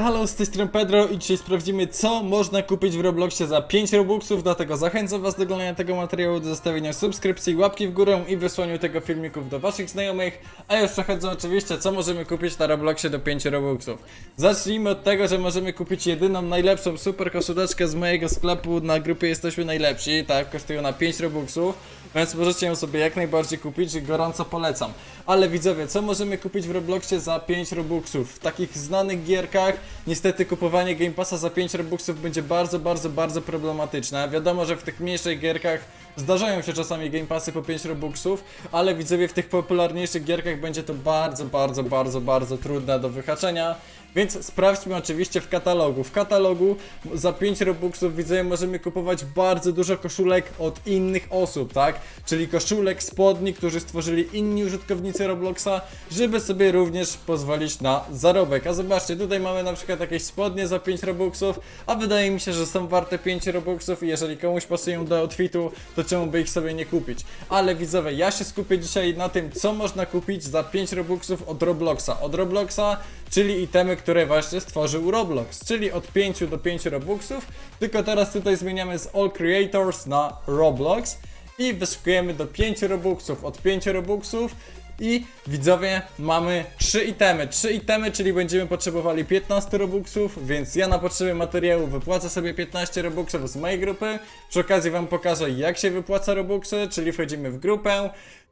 Halo, z tej strony Pedro i dzisiaj sprawdzimy co można kupić w Robloxie za 5 Robuxów, dlatego zachęcam was do oglądania tego materiału, do zostawienia subskrypcji, łapki w górę i wysłaniu tego filmików do waszych znajomych, a już przechodzę oczywiście co możemy kupić na Robloxie do 5 Robuxów. Zacznijmy od tego, że możemy kupić jedyną najlepszą super koszuleczkę z mojego sklepu, na grupie jesteśmy najlepsi, tak, kosztują na 5 Robuxów, więc możecie ją sobie jak najbardziej kupić i gorąco polecam. Ale widzowie, co możemy kupić w Robloxie za 5 Robuxów? W takich znanych gierkach niestety kupowanie Game Passa za 5 Robuxów będzie bardzo, bardzo, bardzo problematyczne. Wiadomo, że w tych mniejszych gierkach zdarzają się czasami Game Passy po 5 Robuxów, ale widzowie w tych popularniejszych gierkach będzie to bardzo, bardzo, bardzo, bardzo trudne do wyhaczenia. Więc sprawdźmy oczywiście w katalogu. W katalogu za 5 Robuxów widzowie możemy kupować bardzo dużo koszulek od innych osób, tak? Czyli koszulek, spodni, którzy stworzyli inni użytkownicy Robloxa, żeby sobie również pozwolić na zarobek. A zobaczcie, tutaj mamy na przykład jakieś spodnie za 5 Robuxów, a wydaje mi się, że są warte 5 Robuxów i jeżeli komuś pasują do outfitu, to czemu by ich sobie nie kupić? Ale widzowie, ja się skupię dzisiaj na tym, co można kupić za 5 Robuxów od Robloxa. Od Robloxa, czyli itemy, które właśnie stworzył Roblox, czyli od 5 do 5 Robuxów, tylko teraz tutaj zmieniamy z All Creators na Roblox i wyszukujemy do 5 Robuxów, od 5 Robuxów i widzowie mamy 3 itemy, 3 itemy, czyli będziemy potrzebowali 15 Robuxów, więc ja na potrzeby materiału wypłacę sobie 15 Robuxów z mojej grupy, przy okazji wam pokażę jak się wypłaca Robuxy, czyli wchodzimy w grupę,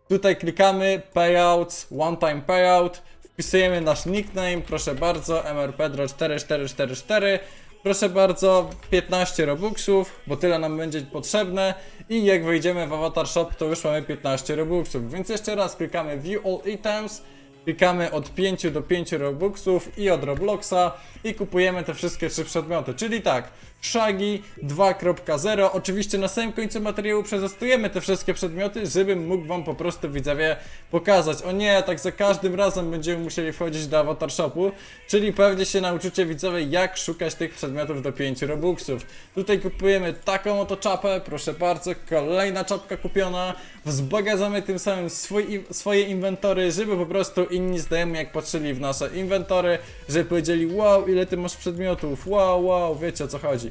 tutaj klikamy Payouts, One Time Payout, Wpisujemy nasz nickname, proszę bardzo, mrpedro4444. Proszę bardzo, 15 robuxów, bo tyle nam będzie potrzebne i jak wejdziemy w Avatar Shop, to już mamy 15 robuxów. Więc jeszcze raz klikamy View All Items, klikamy od 5 do 5 robuxów i od Robloxa i kupujemy te wszystkie trzy przedmioty. Czyli tak, Shaggy 2.0. Oczywiście na samym końcu materiału przezastujemy te wszystkie przedmioty, żebym mógł wam po prostu widzowie pokazać. O nie, tak za każdym razem będziemy musieli wchodzić do Avatar Shopu, czyli pewnie się nauczycie widzowie jak szukać tych przedmiotów do 5 robuxów. Tutaj kupujemy taką oto czapę, proszę bardzo, kolejna czapka kupiona. Wzbogacamy tym samym swój, swoje inwentory, żeby po prostu inni znajomi jak patrzyli w nasze inwentory, żeby powiedzieli wow ile ty masz przedmiotów, wow, wow, wiecie o co chodzi.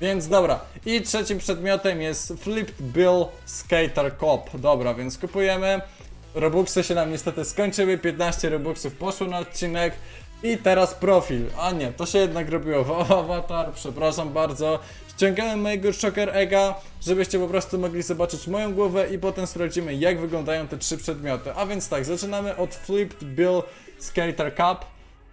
Więc dobra, i trzecim przedmiotem jest Flipped Bill Skater Cop. Dobra, więc kupujemy. Robuxy się nam niestety skończyły, 15 Robuxów poszło na odcinek. I teraz profil. A nie, to się jednak robiło w awatar, przepraszam bardzo. Ściągałem mojego Shocker Ega, żebyście po prostu mogli zobaczyć moją głowę i potem sprawdzimy jak wyglądają te trzy przedmioty. A więc tak, zaczynamy od Flipped Bill Skater Cup.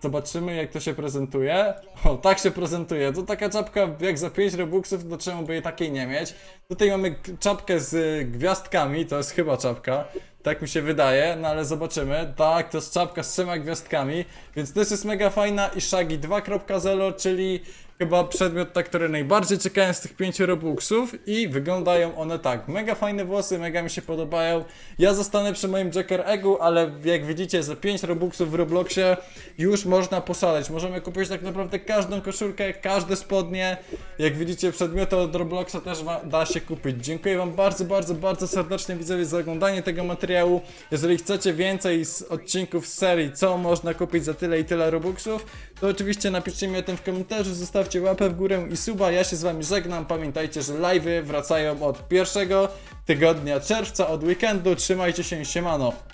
Zobaczymy jak to się prezentuje. O, tak się prezentuje. To taka czapka jak za 5 robuxów, to czemu by jej takiej nie mieć? Tutaj mamy czapkę z y, gwiazdkami, to jest chyba czapka. Tak mi się wydaje, no ale zobaczymy. Tak, to jest czapka z trzema gwiazdkami, więc też jest mega fajna i Shaggy 2.0, czyli chyba przedmiot, na który najbardziej czekałem z tych 5 robuxów i wyglądają one tak. Mega fajne włosy, mega mi się podobają. Ja zostanę przy moim Joker Eggu, ale jak widzicie za 5 robuxów w Robloxie już można poszaleć. Możemy kupić tak naprawdę każdą koszulkę, każde spodnie. Jak widzicie przedmioty od Robloxa też da się kupić. Dziękuję wam bardzo, bardzo, bardzo serdecznie widzowie za oglądanie tego materiału. Jeżeli chcecie więcej z odcinków z serii, co można kupić za tyle i tyle robuxów, to oczywiście napiszcie mi o tym w komentarzu, zostawcie łapę w górę i suba. Ja się z wami żegnam. Pamiętajcie, że live'y wracają od pierwszego tygodnia czerwca, od weekendu. Trzymajcie się, siemano.